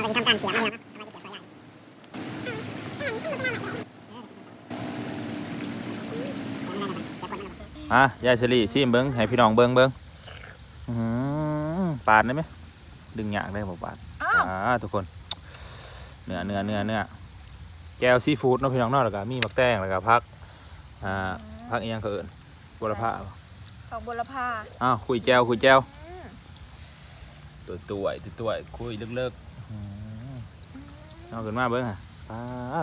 เราจะทำการเสียมาแล้วนะทำไมจะเสียสายใหญ่อะยายเฉลี่ซิมเบิ้งให้พี่น้องเบิ้งเบิ้งอื้อหือปาดได้ไหมดึงหยากได้บ่ปาดอ้าว อ่าทุกคนเนื้อเนื้อเนื้อเนื้อแก้วซีฟู้ดเนาะพี่น้องเนาะแล้วก็มีมักแตงแล้วก็พักอ่า พักอีหยังก็เอิญบัวละพาของบุรพาอ้าวคุยแก้วคุยแก้วอืมตัวตัวตัวตัวคุยเลิกๆอื้อหือเอาขึ้นมาเบิ้งอะอ่า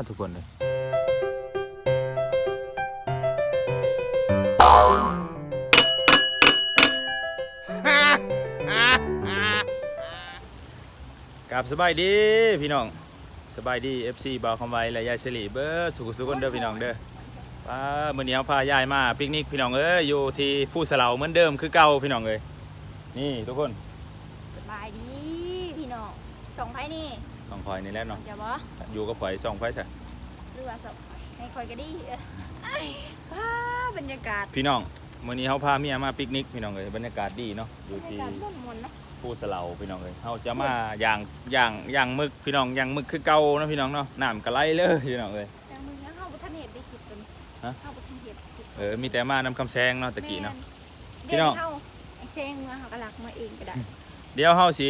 ทุกคนเลยกับสบายดีพี่น้อง สบายดี FC บาวคำไว้และยายเฉลี่เบอร์สุขสุขคนเด้อพี่น้องเด้อ ป้ามื้อนี้เราพายายมาปิกนิกพี่น้องเอ้ยอยู่ที่ผู้สะเหลาเหมือนเดิมคือเก่าพี่น้องเอ้ยนี่ทุกคนสบายดีพี่น้องส่งไพ่นี่ต้องคอยนี่แหละเนาะจะบ่อยู่กับข่อยส่องไฟใส่หรือว่าส่งให้คอยก็ดีเอ้ยว้าบรรยากาศพี่น้องมื้อนี้เฮาพาเมียมาปิกนิกพี่น้องเอ้ยบรรยากาศดีเนาะอบรยู่รยาที่กาศร่วมมนต์นะผู้สะเหลาพี่น้องเอ้ยเฮาจะมาย่างย่างย่างมึกพี่น้องย่างมึกคือเก่าเนาะพี่น้องเนาะน้ำกระไหลเลยพี่น้องเอ้ย ฮะ เข้าบุทนเนตคลิปเออมีแต่มานำคำแซงเนาะตะกี้เนาะ แม่พี่น้อง เดี๋ยวเข้าไอ้เซงมาเขากระลักมาเองก็ได้เดี๋ยวเฮาสิ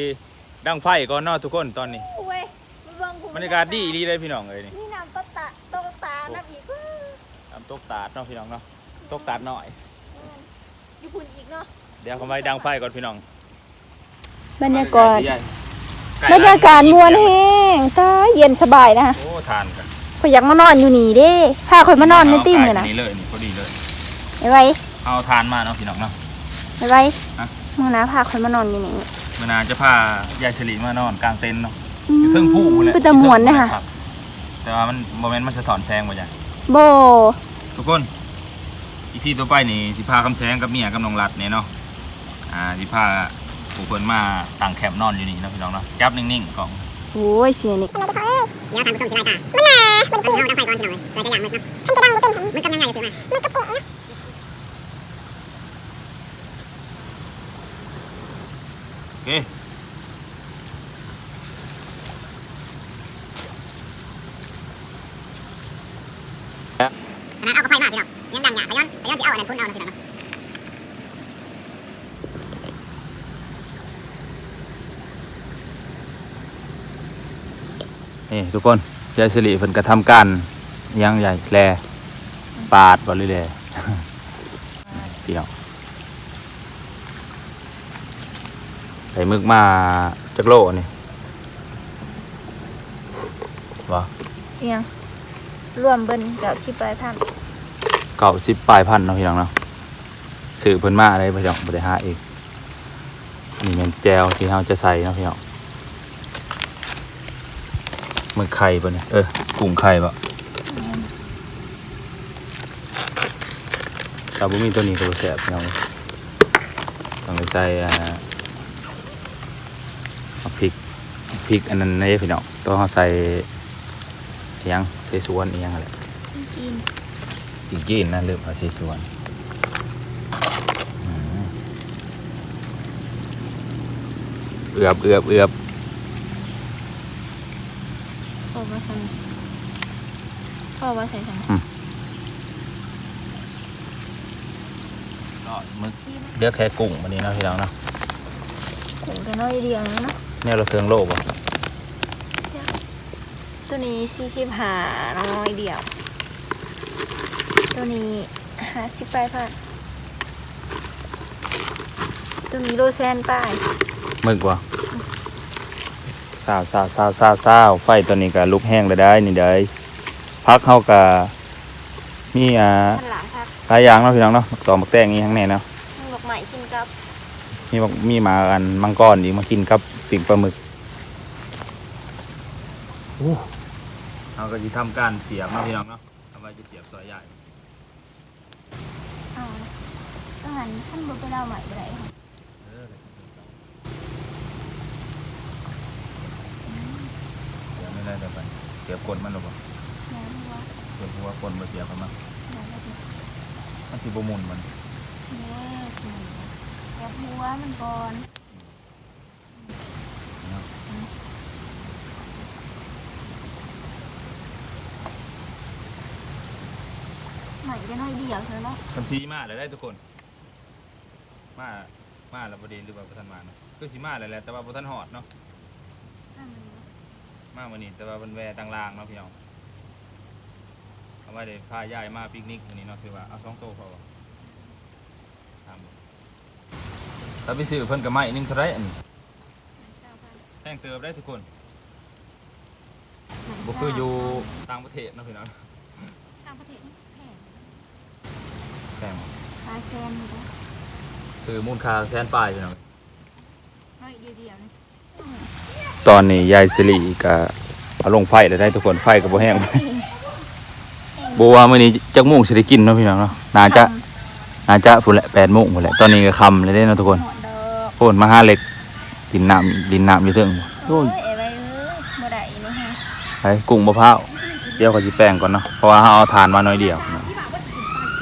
ดังไฟก่อนเนาะทุกคนตอนนี้โอ้ยมาเบิ่งกูบรรยากาศดีอีหลีเลยพี่น้องเอ้ยนี่นี่น้ำต้นตาต้นตาน้ำอีกว้าน้ำตกตาดเนาะพี่น้องเนาะตกตาดหน่อย อยู่พุ่นอีกเนาะเดี๋ยวเขาไปดังไฟก่อนพี่น้องบรรยากาศใกล้บรรยากาศมวนแห้งตาเย็นสบายนะโอ้ทานกัน ข่อยอยากมานอนอยู่นี่เด้พาข่อยมานอนในตีมเลยนะนี่เลยนี่พอดีเลยไอ้ไว้เอาทานมาเนาะพี่น้องเนาะไอ้ไว้ฮะมึงนะพาข่อยมานอนอยู่นี่เมื่อนาจะพายายฉลีมานอนกลางเต็นท์เนาะอยู่เทิงผู้แหละเป็นตะมวนนะคะรับแต่ว่ามันโมเมนต์มันสะท้อนแสงบ่จ้ะโบทุกคนอีพีต่อไปนี่สิพาคำแสงกับเมียกับน้องรัดเนี่ยเนาะอ่าสิพาผู้คนมาต่างแคมป์นอนอยู่นี่เนาะพี่น้องเนาะจับนิ่งๆกล่อง โอ้ยเสียนี่เดี๋ยวทานผู้ชมสิไล่ตามันน่ะมันตีเฮาดังไฟก่อนพี่น้องเลยเราจะย่างมึกเนาะท่านจะดังบ่เป็นมึกกำลังใหญ่เลยซื้อมามึกกระปุกนะโอเคขนาดเอากระไฟมาพี่น้องยังดังหยาไปย้อนไปย้อนสิเอาอันนั้นพุ่นเอานะพี่น้อง นาะนี่ทุกคนยายฉลีเพิ่นกระทำการอิหยังใหญ่แลปาดบ่เลยแลพี่น้องใส่มึกมาจักโลนี่วะเอียงรวมเบิ้นกับชิปลายพันเก่าสิบปลายพันเนาะพี่น้องเนาะสื่อเพิ่นมาอะไรพี่น้องบ่ได้หาเองนี่เป็นแจวที่เราจะใส่เนาะพี่น้องห มึกไข่ปะเนี่ย เออกุ้งไข่ปะถ้าบ่มีตัวนี้ก็บ่แซ่บพี่น้องต้องไปใส่อ่าเอาพริกพริกอันนั้นในพี่น้องต้องเอาใส่อิหยังใส่สวนอีหยังอะไรกินอีกยีนนะลืมเอาสีส่วนอืมเอือบเอือบเอือบ พ่อ มาใส่พ่อมาใส่ฉันก็มึกเลือกแค่กุ้งวันนี้เนาะพี่น้องเนาะถุงกันน้อยเดียวนะเนี่ยเราเครื่องโลบ่ตัวนี้สี่สิบห้าน้อยเดียว ตัวนี้ห้าสิบปลายพันตัวนี้โลแซนป้ายมึกวะสาวสาวสาวสาวสาวไฟตัวนี้ก็ลุกแห้งเลยได้นี่ได้พักเข้ากับมีอ่าพันหลายครับหลายอย่างเนาะพี่น้องเนาะมักตอกมักแตงอีกทั้งแน่เนาะทั้งดอกไม้กินกับ มีบักมีหมาอันมังกรอีกมากินกับปิ่งปลาหมึกเราก็จะทำการเสียบเนาะพี่น้องเนาะทำไมจะเสียบซอยใหญ่เอาต้องหันขั้นบนไปเราใหม่ไปไหนค่ะ เสียบไม่ได้แต่ไป เสียบกลมันหรอเปล่าน้ำว่าเสียบหัวกลมาเสียบมันมาน้ำว่ามันสิบ่หมุนมันเนี่ยแกะหัวมันก่อนไหนจะน้อยเดียวเธอเนาะทันทีมาแล้วได้ทุกคน มา มาแล้วบ่ดีหรือว่าบ่ทันมาเนาะคือสิมาแล้วแหละแต่ว่าบ่ทันฮอดเนาะ มามื้อนี้แต่ว่ามันแวต่างลางเนาะพี่น้องเอาไว้ได้พาย้ายมาปิกนิกมื้อนี้เนาะคือว่าเอาสองโต๊ะพอบ่ตามถ้าไปซื้อเพิ่นก็ไม้หนึงเท่าไหร่อันนี้แพงเติบได้ทุกคนบ่คืออยู่ต่างประเทศเนาะพี่น้องต่างประเทศนี่แพงแพงคายแซนนี่นะซื้อมูลค่าแสนปลายพี่น้องน้อยเดียวๆนี่ ตอนนี้ยายสิริก็เอาลงไฟแล้วได้ทุกคนไฟก็บ่แห้งบัวามื้อนี้จักโมงสิได้กินเนาะพี่น้องเนาะน่าจะน่าจะพุ่นแหละ8โมงพุ่นแหละตอนนี้ก็ค่ำเลยเด้เนาะทุกคนหอดดอกโอนมาหาเหล็กดินน้ำดินน้ำอยู่เทิงโอ้โอ้ยยเอ้ยไปเอ้ยบ่ได้นี่ฮะไปกุ้งมะพร้าวเดี๋ยวก็สิแป้งก่อนเนาะเพราะว่าเฮาเอาทานมาหน่อยเดียวเนาะ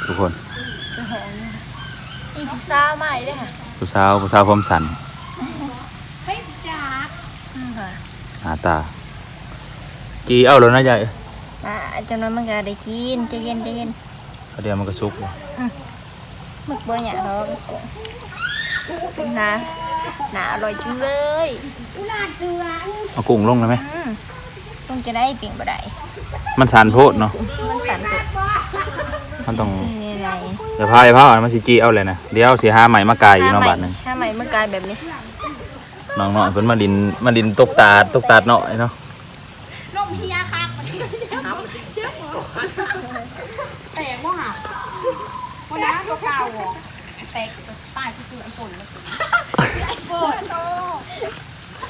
ทุกคนจะหอมนี่อีกผู้สาวใหม่เด้อค่ะผู้สาวผู้สาวพร้อมสัน อืมค่ะ หน้าตากีเอาแล้วนะยายอ่าจนนั้นมันก็ได้กินใจเย็นใจเย็นเดี๋ยวมันก็สุกมึกบ่อยากดอกนะน่าอร่อยจังเลยเอากุ้งลงเลยไหมอืมต้องจะได้เปลี่ยนบ่ได้ มันสานโพดเนาะ มันสั่นเกิดมันต้องสิๆอะไรเดี๋ยวพายพามันสิจีเอาเลยนะ เดี๋ยวสิหาใหม่มาไก่อีกเนาะบาทหนึงถ้าใหม่มันกลายแบบนี้ น้องๆเพิ่นมาดินมาดินตกตาดตกตาดเนาะเนาะแต่ว่าหาวันนั้นก็ข่าวอะแตกตายคือคืออันฝนแล้ว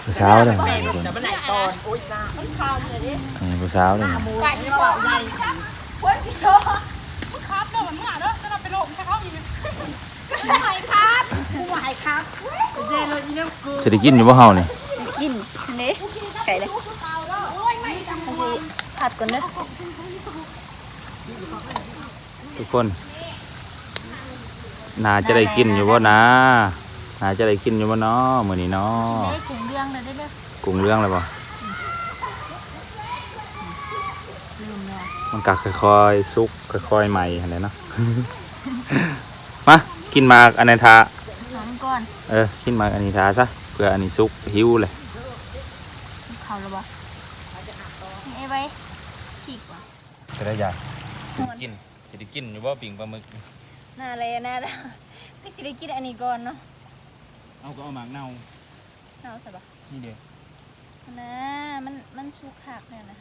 ผู้สาวเด้อทุกคนจะเป็นไหนตอนโอ๊ยจ้ามันข่าวเลยดินี่ผู้สาวเด้อไก่ที่บอกใหญ่คนจิโร่ครับเดินมาเด้อจะนำไปโลกใช่เขาอีกผู้ใหม่ครับ ผู้ใหม่ครับเจเลยอีน้ำกูสิได้กินอยู่บ่เฮานี่กินนี่ไก่เลยข่าวแล้วโอ้ยไม่เอาสิผัดก่อนเด้อทุกคนน่าจะได้กินอยู่บ่นะน่าจะได้กินอยู่บ่เนาะมื้อนี้เนาะได้ถึงเรื่องเลยได้อเด้อกุ้งเรื่องแล้วบ่ลืมแล้วมันก็ค่อยๆสุกค่อยๆใหม่หั่นแหละเนาะมากินหมากอันนี้ทาน้ องก่อนเออกินหมากอันนี้ทาซะเพื่ออันนี้สุกหิวเลยเขาแล้วบ่เอ้ยไว้ขีกว่ะจะได้ยากินสิได้กินอยู่บ่ปิ่งปลาหมึกน่าอะไรอะน่าละพี่สิได้กินอันนี้ก่อนเนาะเอาก็เอาหมากเน่าเอาใส่บ่นี่เด้อนะมันมันสุกคักเนี่ยนะ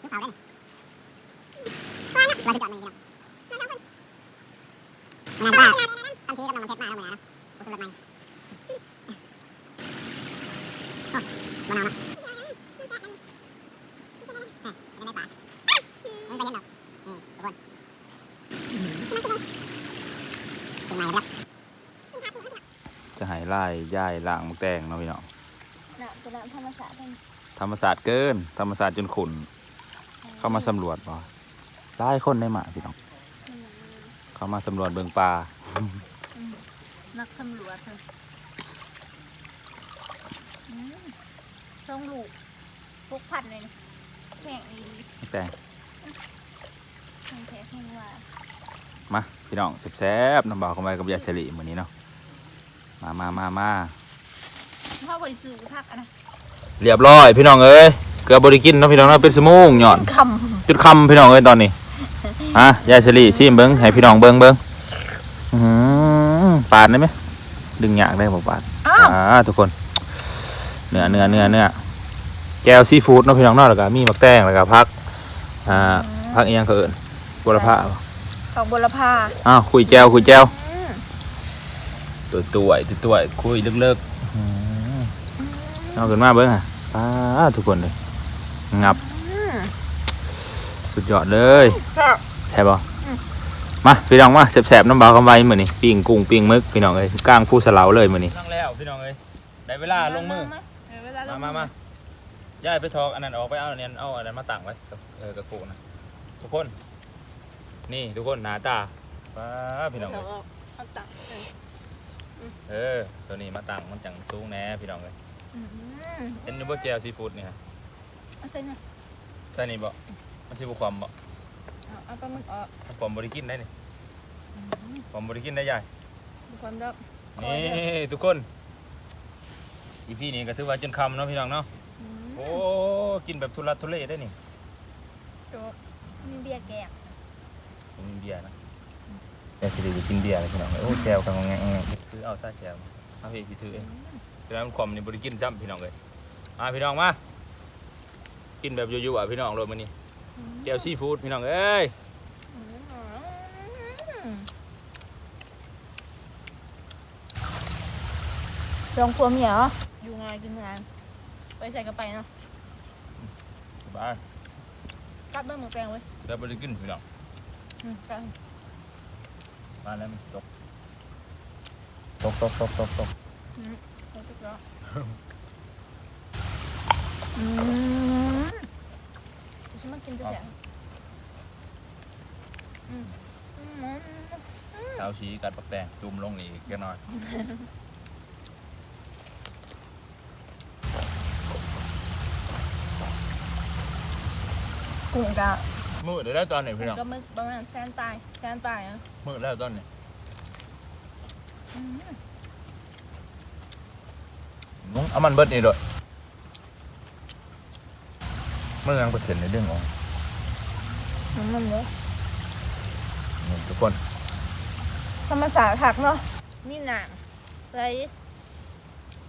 ลูกเขาได้นี่ว่าจะจอดมือพี่น้องน้ำป้าตั้งทีกั กูขึ้นรถใหม่โอ้มะนาวนะเนี่ยไม่ได้ป่าไม่ได้เย็นหรอกนี่ทุกคนขึ้นมาแล้วจะให้ไล่ย่ายล้างหมึกแตงเนาะพี่น้องน่ะเป็นน้ำธรรมชาติเป็นธรรมศาสตร์เกิน ธรรมศาสตร์จนขุนเข้ามาสำรวจบ่หลายคนได้มาพี่น้อง เข้ามาสำรวจเบิ่งปลา นักสำรวจเถอะอืมช่องลูกพวกพันเลยนี่แข่งอีหมึกแตงแข่งแท้แข่งว่ามาพี่น้องแซ่บๆน้ำบ่าวเข้าไปกับยายสิริมื้อนี้เนาะมามามามาพ่อบริสุทธิ์พักอะนะเรียบร้อยพี่น้องเอ้ยเกือบบริกินเนาะพี่น้องเนาะเป็นสมูงหย่อนคจุดคำพี่น้องเอ้ยตอนนี้ฮะยายสิริซิมเบิ้งให้พี่น้องเบิ้งเบิ้งอื้อหือ ปาดได้ไหมดึงหยากได้บ่ปาดำอ้าวอ่าทุกคนเนื้อเนื้อเนื้อเนื้อแก้วซีฟู้ดเนาะพี่น้องเนาะแล้วก็มีมักแตงแล้วก็พักอ่าพักอีหยังก็เอิ้นบัวละพาดอกบัวละพาอ้าวคุยแก้วคุยแก้วอืมตัวตัวๆตัวตัวๆคุยเลิกๆอื้อหือเอาขึ้นมาเบิ้งอะอ่าทุกคนเลยงับอืมสุดยอดเลยใช่ป่ะ มาพี่น้องมาแสบๆน้ำเบาคำไว้เหมือนนี่ปิ้งกุ้งปิ้งหมึกพี่น้องเอ้ยกลางผู้สลาวเลยเหมือนนี่นั่งแล้วพี่น้องเอ้ยได้เวลาลงมือเออเวลาลมางมามาย้ายไปทอกอันนั้นออกไปเอาอันนี้เอาอันนั้นมาตั้งไว้กับเออกับกูนะทุกคน นี่ทุกคนหนาตาป้าพี่น้องเอาเอ้ยออกเอาตักใส่เออตัวนี้มาตั้งมันจังสูงแหน่พี่น้องเลยอืมเห็นอยูบ่แจวซีฟู้ดนี่ฮะเอาใส่หน่อยใช่นี่บ่มันสิบ่ความบ่ เอาเอาปลาหมึกออกความบ่ได้กินได้นี่ความบ่ได้กินได้ยายมีความดอกนี่ทุกคนอีพี่นี่ก็ถือว่าจนคำเนาะพี่น้องเนาะอืมโอ้กินแบบทุลักทุเลได้นี่โจ๊กมีเบียร์แกงผมกินเบียร์นะแต่สิได้กินเบียร์เลยพี่น้องโอ้แจวกันงงงงคือเอาซะแจวเอาพี่พี่ถือเองแต่มันความนี่บ่ได้กินซ้ำพี่น้องเลยอ่าพี่น้องมากินแบบยั่วๆอะพี่น้องโลดมื้อนี้ แจวซีฟู้ดพี่น้องเอ้ยลองควมเหรออยู่งานกินงาน ไปใส่กระไปเนาะสบายกลับเบิ้งหมึกแปลงไว้ยแล้วบ่ได้กินพี่น้องอืมกลับมาแล้วมันตกตกตกตกตกตกเอาตุ๊กแล้วอืม ฉันมากินตัวแสบอืมอืมเช้าชี้กัดปักแตงจุ่มลงนี่อีกแค่น้อยกุ้งกะมืดแล้วตอนนี้พี่น้องก็มึกประมาณแสนปลายแสนปลายอะมืดแล้วตอนนี้อืมนุ้งเอามันเบิดนี่ด้วยเมื่อยังเปอร์เซ็นต์ในเรื่องของมันมันเลยนี่ทุกคนธรรมศาสตร์ผักเนาะมีหนังอะไร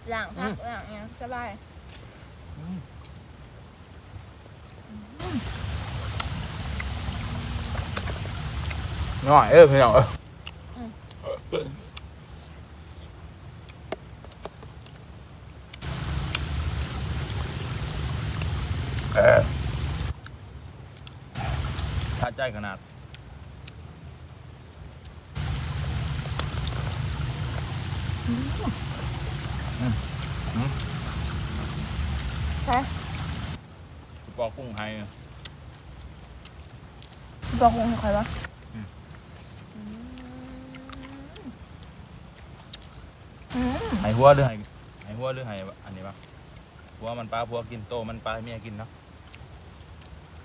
หลังผักหลังเนี่ยสบายง่อยเออพี่น้องเออเออ ถ้าใจขนาดใช่ปอกกุ้งไฮบอกวงใครวะอืมอืมไฮหัวหรือไฮไฮหัวหรือไฮอันนี้ปะหัวมันปลาหัวกินโตมันปลาให้เมียกินเนาะ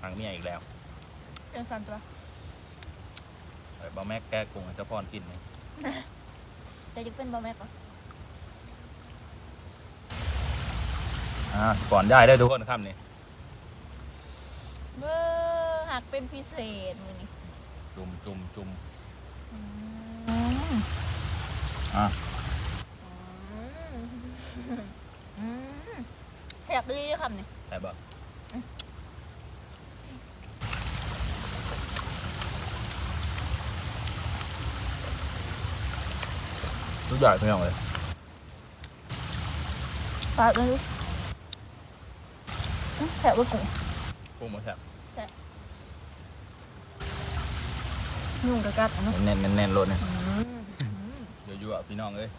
หางเมียอีกแล้วเป็นสันตัวไอ้บะแม็กแกะกุ้งให้เจ้าพรกินนี่แต่จะเป็นบะแม็กเหรออ่าก่อนได้ได้ทุกคนครับนี่เบอร์หักเป็นพิเศษมือนี้จุ่มจุ่มจุ่มอืมอะอืมแหบดีคำนี่แต่บ่ ทุกอย่างทุกอย่างเลยปาดเลยอื้อแหบว่ากุ้งกุ้งหมดแซ่บนุ่งกระกัดอะเนาะแน่นแน่นแน่นรสเนี่ยอืมอืมเดี๋ยวอยู่อะพี่น้องเอ้ย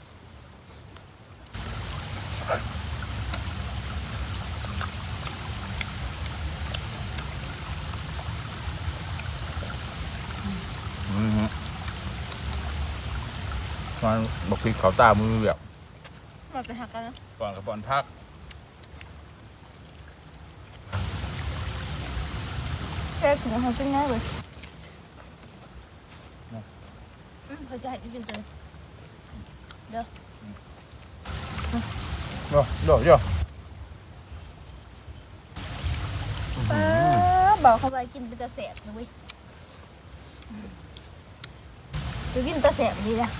มันบอกพริกเขาตามือแบบมาไปหักกันนะก่อนกับก่อนพักแค่ถุงเขาเป็นง่ายเลยอืมเขาจะให้กินตัวเนาะเดี๋ยวเดี๋ยวป้าบอกเขาไปกินเป็นตะแสบนะเว้ยจะกินตะแสบดีนะ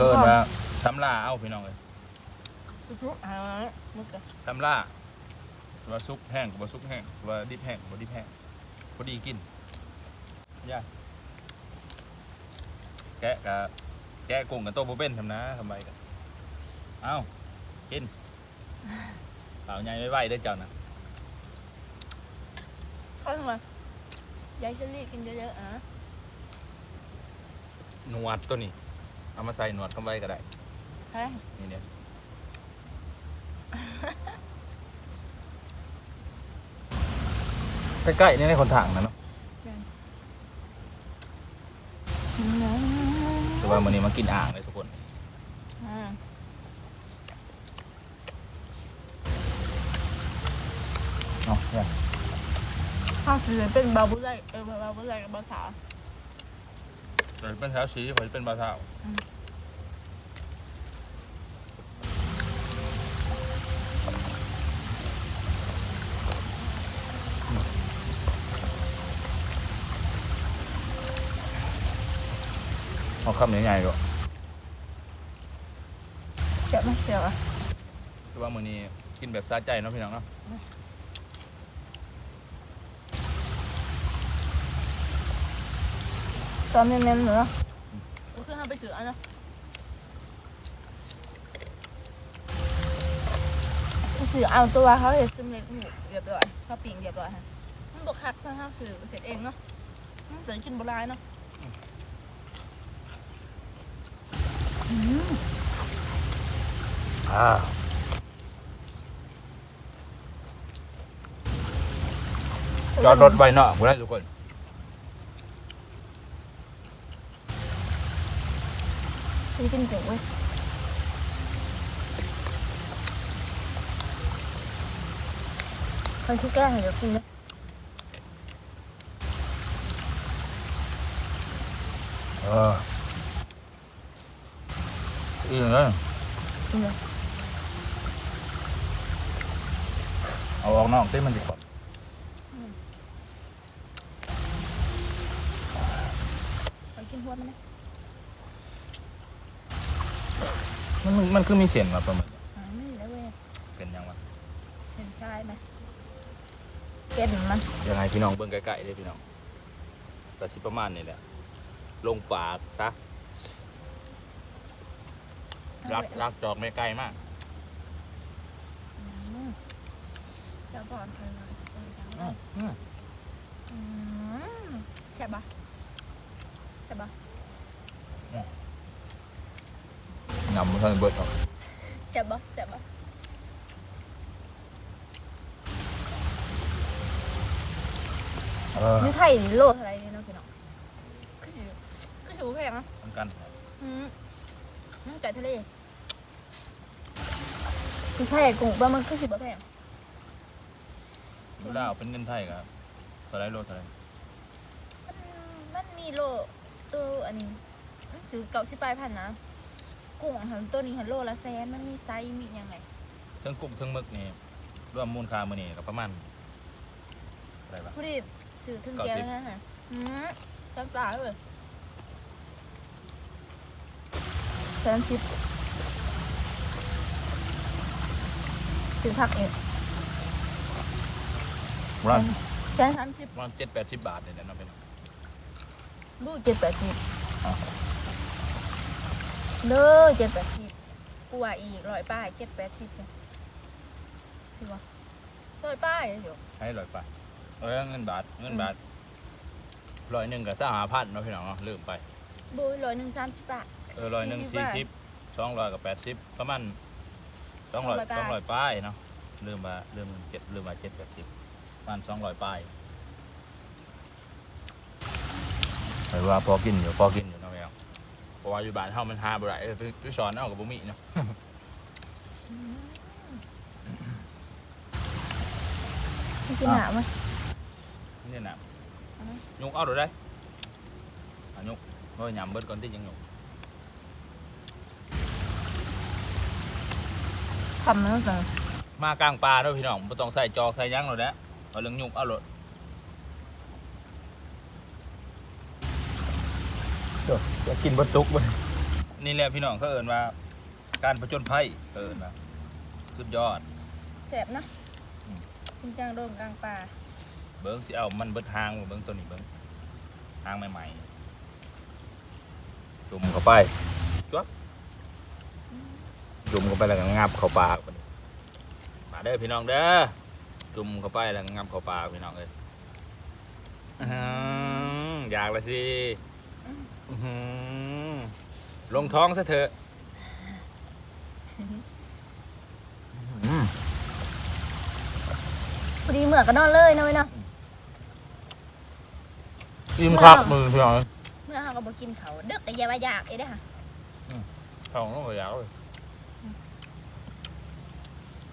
ก็เอิ้นว่าซ้ำล่าเอาพี่น้องเลยทุกๆอ่ามึกอะซ้ำล่าว่าซุปแห้งกับว่าซุปแห้งว่าดิบแห้งกับว่าดิบแห้งพอดีกินย่าแกะกับแกะกุ้งกับโต๊ะโบเป็นทำนะทำไมกันเอากินเปล่าใหญ่ไม่ไหวได้อเจ้านะเข้าทำไมยายเชอรี่กินเยอะๆอะหนวดตัวนี้ เอามาใส่หนวดเข้าไปก็ได้ เฮ้ยนี่เนี่ยใกล้ๆนี่ในคนถังนะเนาะแต่ว่าวันนี้มากินอ่างเลยทุกคนอืมเนาะเนี่ย ข้าวสือเป็นบาบุไลเออบาบุไลกับบาสาว เดี๋ยวเป็นแถวสีผมจะเป็นบาเท้าอืมเอาคำใหญ่ๆก็เจ็บไหมเจ็บอะแต่ว่ามื้อนี้กินแบบสะใจเนาะพี่น้องเนาะ ตอนเน้นๆเหรอก็คือห้ามไปถืออันนะสื่อเอาตัวเขาเห็นซึมเล็กหมูเรียบร้อยเขาปิ่งเรียบร้อยฮะมันบอกคักถ้าห้าสื่อเสร็จเองเนาะอืมแต่กินโบราณเนาะอ่าจอดรถไว้เนาะบ่ได้ทุกคน กินเก่งเว้ยคนที่แกล้งเดี๋ยวกินนะเอออีกเลยกินเลยเอาออกนอกเต้มันดีกว่าคนกินหัวมันนะ มันมันมันคือมีเสียงมาประมาณอ่าไม่ได้เว้ยเสียงยังวะเห็นชายไหมเก็ดมันยังไงพี่น้องเบิ่งใกล้ๆเลยพี่น้องแต่สิประมาณนี้แหละลงปากซะรักรักจอกไม่ใกล้มากจะบอกเธอหน่อยสิเป็นยังไงอืมอืมอืมใช่ปะใช่ปะ งำมันเท่าเบิดออกใช่ปะใช่ปะเออนี่ไทยนี่โลเท่าไหรเนี่ยเนาะพี่น้องก็ถือก็ถือว่าแพงอะเหมือนกันอืมนั่นไก่ทะเลคือไทยกุ้งปลามันก็ถือว่าแพงดูดาวเป็นเงินไทยครับเท่าไรโลเท่าไรมันมันมีโลตัวอันนี้มันถือเก่าสิบปลายพันนะ กุ้งหันตัวนี้หันโลละแสนมันมีไซส์มียังไงทั้งกุ้งทั้งหมึกนี่รวมมูลค่ามื้อนี้ก็ประมาณอะไรวะผู้ดีสื่อถึงแกแล้วนะฮะอืมจำปลาเลยแสนสิบถึงพักเองประมาณแสนสามสิบประมาณเจ็ดแปดสิบบาทเนี่ยนะเนาะเป็น ลูกเจ็ดแปดสิบ เลยเจ็ดแปดสิบกูว่าอีกร้อยป้ายเจ็ดแปดสิบเนี่ยใช่ปะร้อยป้ายเดี๋ยวใช้ร้อยบาทเออเงินบาทเงินบาทร้อยหนึ่งกับสหพันเนาะพี่น้องเนาะลืมไปบูร้อยหนึ่งสามสิบบาทเออร้อยหนึ่งสี่สี่สิบบาทสิบสองร้อยกับแปดสิบประมาณสองร้อย200สองร้อยป้ายเนาะลืมมาลืมเจ็ดลืมมาเจ็ดแปดสิบประมาณสองร้อยป้ายหรือว่าพอกินอยู่พอกินอยู่ เนาะแมวเพราะว่าอยู่บ้านเฮามันหาบ่ได้เออไปสอนเอากับบุมีเนาะไม่กินหนามั้ยนี่น่ะเอาไหมยุกเอาดูได้อะยุกโอ้ยยำเบิดก่อนที่ยังยุกทำแล้วจังมากลางป่าเนาะพี่น้องบ่ต้องใส่จอกใส่หยังหรอกนะเอาเรื่องยุกเอาโล ดจะกินบนตุกบ่นี่แหละพี่น้องเขาเอิ้นว่า การผจญภัยเขาเอิ้นว่าสุดยอดแสบนะอืมกินกลางโดงกลางป่าเบิ้งสิเอามันเบิดหางบ่เบิ้งตัวนี้เบิ้งหางใหม่ๆจุ่มเข้าไปจ๊วบจุ่มเข้าไปแล้วก็งับเข้าปากบัดนี้มาเด้อพี่น้องเด้อจุ่มเข้าไปแล้วก็งับเข้าปากพี่น้องเอ้ยอื้อหืออยากละสิ ลงท้องซะเถอะพอดีเหมือกก็นอนเลยนะเว้ยเนาะ อิ่มครับมือพี่น้องเมื่อเขาก็บอกินเขาเด็กแต่ยาว่าอยากเอ้เด้อค่ะท้องต้องยาวเลย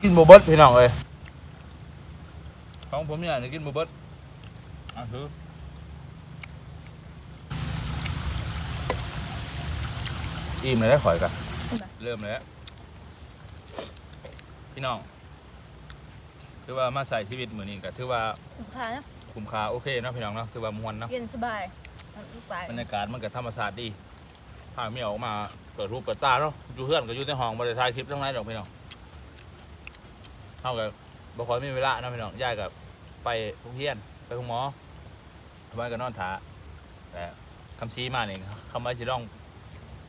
กินโบเบิร์พี่น้องเลยของผมเนี่ยนี่กินโบเบิร์อะคือ อิ่มเลยได้ข่อยกันเริ่มเลยพี่น้องถือว่ามาใส่ชีวิตมือนี้ก็ถือว่าคุ้มค่าเนาะคุ้มค่าโอเคเนาะพี่น้องเนาะถือว่ามวนเนาะเย็นสบายลูกไปบรรยากาศมันกับธรรมศาสตร์ดีพาไม่ออกมาเปิดรูปเปิดตาเนาะอยู่เพื่อนก็อยู่ในห้องบริษัทคลิปทั้งนั้นดอกพี่น้องเท่ากับบ่ค่อยมีเวลาเนาะพี่น้องย่ายกับไปโรงเรียนไปห้องหมอบ้านก็นอนถาแต่คำชี้มาเนี่ยคำว่าสิต้อง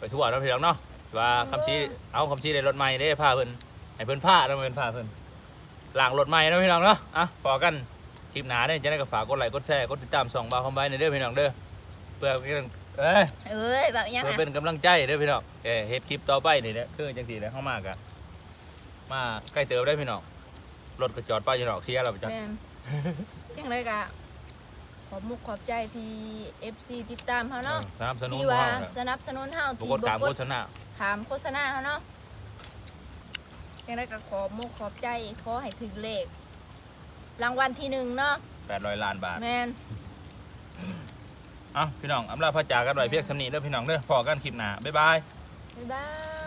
ไปทั่วเนาะพี่น้องเนาะว่าคำชี้เอาคำชี้ในรถใหม่ได้พาเพิ่นให้เพิ่นพาแล้วเพิ่นพาเพิ่นล้างรถใหม่เนาะพี่น้องเนาะอะพอกันคลิปหนาเนี่ยจะได้กับฝากกดไลค์กดแชร์กดติดตามส่องบาวคอมไบในเด้อพี่น้องเด้อเพื่อเป็นเอ้ยเอ้ยแบบยังเพื่อไงเป็นกำลังใจเด้อพี่น้องเออเฮ็ดคลิปต่อไปนี่แหละคือจังซี่แหละเข้ามากะมาใกล้เติมได้อพี่น้องรถก็จอดป้ายอยู่นอกเสียแล้วจ้ะ แม่นยังไงกะ ขอบมุกขอบใจที่ FC ติดตามเขาเนาะสนับสนุนที่พวกว่าเราสนับสนุนเฮาบุที่กดตามบโฆกดษณาถามโฆษณาเขาเนาะยังไงก็ขอบมุกขอบใจขอให้ถึงเลขรางวัลที่หนึ่งเนาะ800ล้านบาทแมนเอ้าพี่น้องอำลาพระจากกันไว้เพียงสำนีเด้อพี่น้องเด้อพอกันคลิปหน้าบ๊ายบายบ๊ายบาย